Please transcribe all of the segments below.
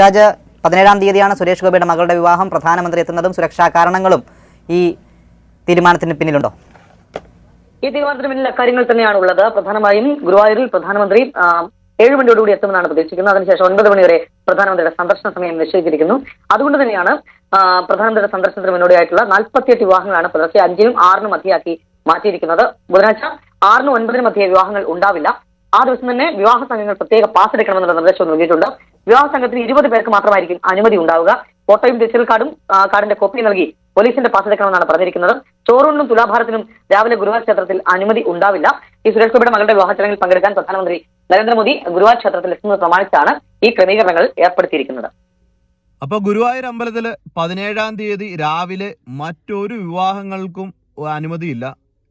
രാജ് പതിനേഴാം തീയതിയാണ് സുരേഷ് ഗോപിയുടെ മകളുടെ വിവാഹം. പ്രധാനമന്ത്രി എത്തുന്നതും സുരക്ഷാ കാരണങ്ങളും ഈ തീരുമാനത്തിന് പിന്നിലുണ്ടോ? ഈ തീരുമാനത്തിന് പിന്നിൽ അക്കാര്യങ്ങൾ തന്നെയാണ് ഉള്ളത് പ്രധാനമായും ഗുരുവായൂരിൽ പ്രധാനമന്ത്രി ഏഴ് മണിയോടുകൂടി എത്തുമെന്നാണ് പ്രതീക്ഷിക്കുന്നത്. അതിനുശേഷം ഒൻപത് മണിവരെ പ്രധാനമന്ത്രിയുടെ സന്ദർശന സമയം നിശ്ചയിച്ചിരിക്കുന്നു. അതുകൊണ്ട് തന്നെയാണ് പ്രധാനമന്ത്രിയുടെ സന്ദർശനത്തിന് മുന്നോടിയായിട്ടുള്ള നാൽപ്പത്തിയെട്ട് വിവാഹങ്ങളാണ് പുലർച്ചെ അഞ്ചിനും ആറിനും മധ്യയാക്കി മാറ്റിയിരിക്കുന്നത്. ബുധനാഴ്ച ആറിനും ഒൻപതിനും മധ്യേ വിവാഹങ്ങൾ ഉണ്ടാവില്ല. ആ ദിവസം തന്നെ വിവാഹ സംഘങ്ങൾ പ്രത്യേക പാസ് എടുക്കണമെന്നുള്ള നിർദ്ദേശം നൽകിയിട്ടുണ്ട്. വിവാഹ സംഘത്തിന് ഇരുപത് പേർക്ക് മാത്രമായിരിക്കും അനുമതി ഉണ്ടാവുക. ഫോട്ടോയും ഡിജിറ്റൽ കാർഡും കാർഡിന്റെ കോപ്പി നൽകി പോലീസിന്റെ പാസ് എടുക്കണമെന്നാണ് പറഞ്ഞിരിക്കുന്നത്. ചോറൂണിനും തുലാഭാരത്തിനും രാവിലെ ഗുരുവായൂർ ക്ഷേത്രത്തിൽ അനുമതി ഉണ്ടാവില്ല. ഈ സുരേഷ് ഗോപിയുടെ മകളുടെ വിവാഹ ചടങ്ങിൽ പങ്കെടുക്കാൻ പ്രധാനമന്ത്രി നരേന്ദ്രമോദി ഗുരുവായൂർ ക്ഷേത്രത്തിൽ എത്തുന്നത് പ്രമാണിച്ചാണ് ഈ ക്രമീകരണങ്ങൾ ഏർപ്പെടുത്തിയിരിക്കുന്നത്. അപ്പൊ ഗുരുവായൂർ അമ്പലത്തിൽ പതിനേഴാം തീയതി രാവിലെ മറ്റൊരു വിവാഹങ്ങൾക്കും അനുമതിയില്ല.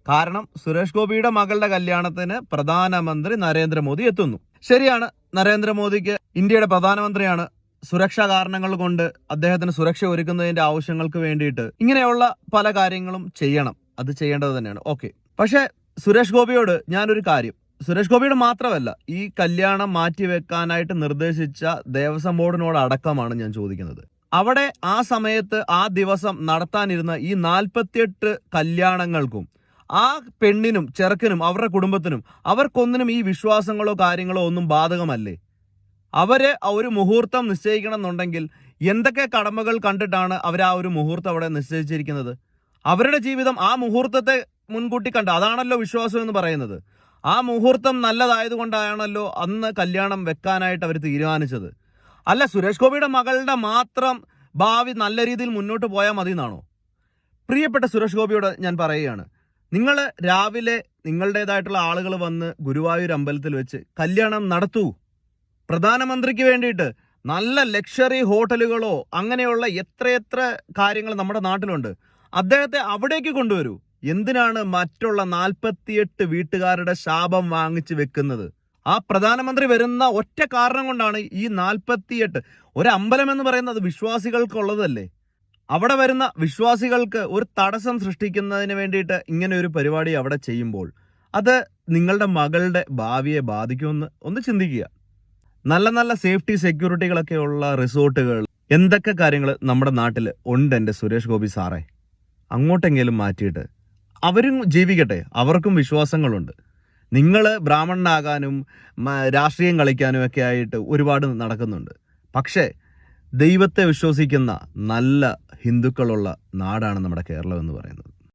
കാരണം സുരേഷ് ഗോപിയുടെ മകളുടെ കല്യാണത്തിന് പ്രധാനമന്ത്രി നരേന്ദ്രമോദി എത്തുന്നു. ശരിയാണ് നരേന്ദ്രമോദിക്ക് ഇന്ത്യയുടെ പ്രധാനമന്ത്രിയാണ് സുരക്ഷാ കാരണങ്ങൾ കൊണ്ട് അദ്ദേഹത്തിന് സുരക്ഷ ഒരുക്കുന്നതിന്റെ ആവശ്യങ്ങൾക്ക് വേണ്ടിയിട്ട് ഇങ്ങനെയുള്ള പല കാര്യങ്ങളും ചെയ്യണം. അത് ചെയ്യേണ്ടത് തന്നെയാണ്. ഓക്കെ. പക്ഷേ സുരേഷ് ഗോപിയോട് ഞാനൊരു കാര്യം. സുരേഷ് ഗോപിയുടെ മാത്രമല്ല ഈ കല്യാണം മാറ്റിവെക്കാനായിട്ട് നിർദ്ദേശിച്ച ദേവസ്വം ബോർഡിനോട് അടക്കമാണ് ഞാൻ ചോദിക്കുന്നത്. അവിടെ ആ സമയത്ത് ആ ദിവസം നടത്താനിരുന്ന ഈ നാൽപ്പത്തിയെട്ട് കല്യാണങ്ങൾക്കും ആ പെണ്ണിനും ചെറുക്കനും അവരുടെ കുടുംബത്തിനും അവർക്കൊന്നിനും ഈ വിശ്വാസങ്ങളോ കാര്യങ്ങളോ ഒന്നും ബാധകമല്ലേ? അവരെ ഒരു മുഹൂർത്തം നിശ്ചയിക്കണം എന്നുണ്ടെങ്കിൽ എന്തൊക്കെ കടമകൾ കണ്ടിട്ടാണ് അവർ ആ ഒരു മുഹൂർത്തം അവിടെ നിശ്ചയിച്ചിരിക്കുന്നത്? അവരുടെ ജീവിതം ആ മുഹൂർത്തത്തെ മുൻകൂട്ടി കണ്ട് അതാണല്ലോ വിശ്വാസം എന്ന് പറയുന്നത്. ആ മുഹൂർത്തം നല്ലതായതുകൊണ്ടാണല്ലോ അന്ന് കല്യാണം വെക്കാനായിട്ട് അവർ തീരുമാനിച്ചത്. അല്ല സുരേഷ് ഗോപിയുടെ മകളുടെ മാത്രം ഭാവി നല്ല രീതിയിൽ മുന്നോട്ട് പോയാൽ മതി എന്നാണോ പ്രിയപ്പെട്ട സുരേഷ് ഗോപിയോട് ഞാൻ പറയുകയാണ്. നിങ്ങൾ രാവിലെ നിങ്ങളുടേതായിട്ടുള്ള ആളുകൾ വന്ന് ഗുരുവായൂർ അമ്പലത്തിൽ വെച്ച് കല്യാണം നടത്തൂ. പ്രധാനമന്ത്രിക്ക് വേണ്ടിയിട്ട് നല്ല ലക്ഷറി ഹോട്ടലുകളോ അങ്ങനെയുള്ള എത്രയെത്ര കാര്യങ്ങൾ നമ്മുടെ നാട്ടിലുണ്ട്. അദ്ദേഹത്തെ അവിടേക്ക് കൊണ്ടുവരൂ. എന്തിനാണ് മറ്റുള്ള നാൽപ്പത്തിയെട്ട് വീട്ടുകാരുടെ ശാപം വാങ്ങിച്ചു വെക്കുന്നത്? ആ പ്രധാനമന്ത്രി വരുന്ന ഒറ്റ കാരണം കൊണ്ടാണ് ഈ നാൽപ്പത്തിയെട്ട്. ഒരു അമ്പലം എന്ന് പറയുന്നത് വിശ്വാസികൾക്കുള്ളതല്ലേ? അവിടെ വരുന്ന വിശ്വാസികൾക്ക് ഒരു തടസ്സം സൃഷ്ടിക്കുന്നതിന് വേണ്ടിയിട്ട് ഇങ്ങനെ ഒരു പരിപാടി അവിടെ ചെയ്യുമ്പോൾ അത് നിങ്ങളുടെ മകളുടെ ഭാവിയെ ബാധിക്കുമെന്ന് ഒന്ന് ചിന്തിക്കുക. നല്ല നല്ല സേഫ്റ്റി സെക്യൂരിറ്റികളൊക്കെ ഉള്ള റിസോർട്ടുകൾ എന്തൊക്കെ കാര്യങ്ങൾ നമ്മുടെ നാട്ടിൽ ഉണ്ട് എന്റെ സുരേഷ് ഗോപി സാറേ? അങ്ങോട്ടെങ്കിലും മാറ്റിയിട്ട് അവരും ജീവിക്കട്ടെ അവർക്കും വിശ്വാസങ്ങളുണ്ട്. നിങ്ങൾ ബ്രാഹ്മണനാകാനും രാഷ്ട്രീയം കളിക്കാനും ഒക്കെ ആയിട്ട് ഒരുപാട് നടക്കുന്നുണ്ട്. പക്ഷേ ദൈവത്തെ വിശ്വസിക്കുന്ന നല്ല ഹിന്ദുക്കളുള്ള നാടാണ് നമ്മുടെ കേരളം എന്ന് പറയുന്നത്.